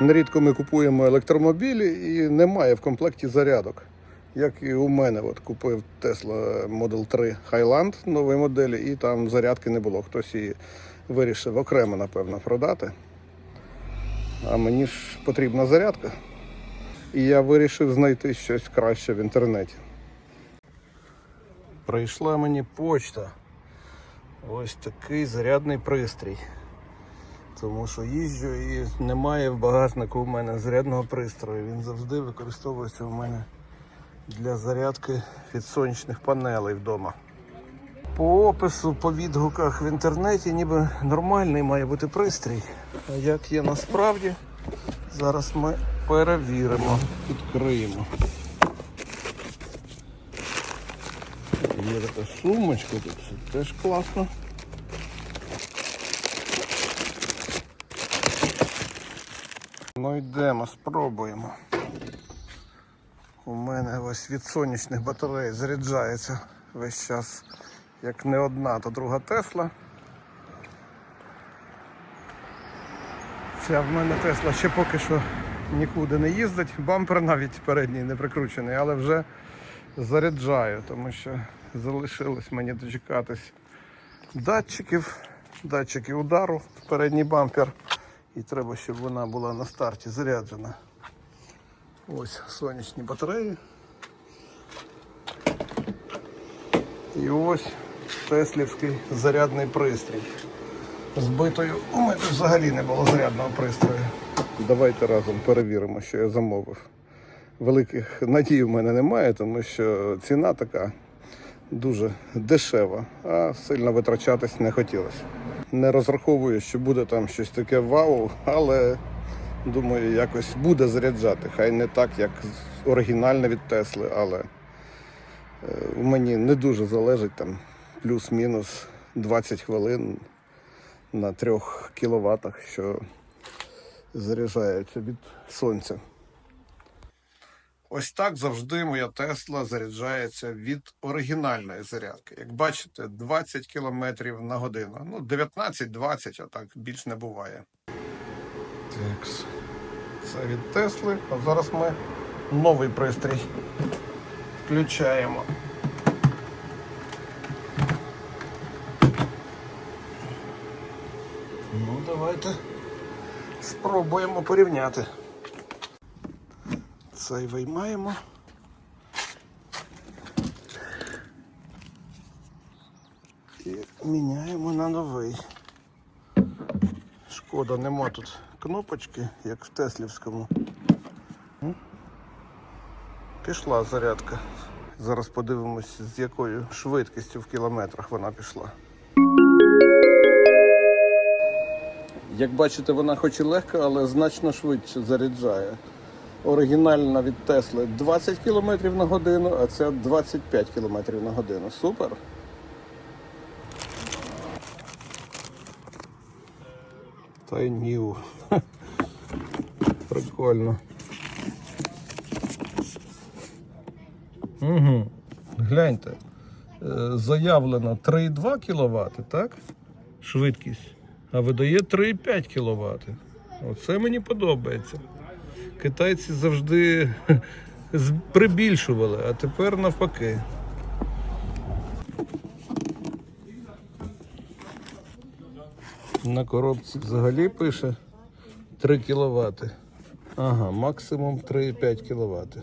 Нерідко ми купуємо електромобілі і немає в комплекті зарядок. Як і у мене, от купив Tesla Model 3 Highland нової моделі, і там зарядки не було. Хтось її вирішив окремо, напевно, продати. А мені ж потрібна зарядка. І я вирішив знайти щось краще в інтернеті. Прийшла мені почта. Ось такий зарядний пристрій. Тому що їжджу і немає в багажнику у мене зарядного пристрою. Він завжди використовується у мене для зарядки від сонячних панелей вдома. По опису, по відгуках в інтернеті, ніби нормальний має бути пристрій. А як є насправді, зараз ми перевіримо, відкриємо. Є така сумочка тут, теж класно. Ну йдемо, спробуємо. У мене ось від сонячних батарей заряджається весь час. Як не одна, то друга Тесла. Ця в мене Тесла ще поки що нікуди не їздить. Бампер навіть передній не прикручений, але вже заряджаю, тому що залишилось мені дочекатись датчиків, датчики удару в передній бампер. І треба, щоб вона була на старті заряджена. Ось сонячні батареї. І ось теслівський зарядний пристрій. Збитою у мене взагалі не було зарядного пристрою. Давайте разом перевіримо, що я замовив. Великих надій у мене немає, тому що ціна така дуже дешева, а сильно витрачатись не хотілося. Не розраховую, що буде там щось таке вау, але думаю, якось буде заряджати. Хай не так, як оригінальне від Тесли, але е, у мені не дуже залежить там плюс-мінус 20 хвилин на 3 кіловатах, що заряджається від сонця. Ось так завжди моя Тесла заряджається від оригінальної зарядки. Як бачите, 20 км на годину. Ну, 19-20, а так більш не буває. Так, це від Тесли. А зараз ми новий пристрій включаємо. Ну, давайте спробуємо порівняти. Цей виймаємо. І міняємо на новий. Шкода, нема тут кнопочки, як в Теслівському. Пішла зарядка. Зараз подивимось, з якою швидкістю в кілометрах вона пішла. Як бачите, вона хоч і легка, але значно швидше заряджає. Оригінальна від Тесли 20 км на годину, а ця 25 км на годину. Супер. Та й нів. Прикольно. Угу. Гляньте. Е, Заявлено 3,2 кВт, так? Швидкість. А видає 3,5 кВт. Оце мені подобається. Китайці завжди прибільшували, а тепер навпаки. На коробці взагалі пише 3 кВт. Ага, максимум 3,5 кВт.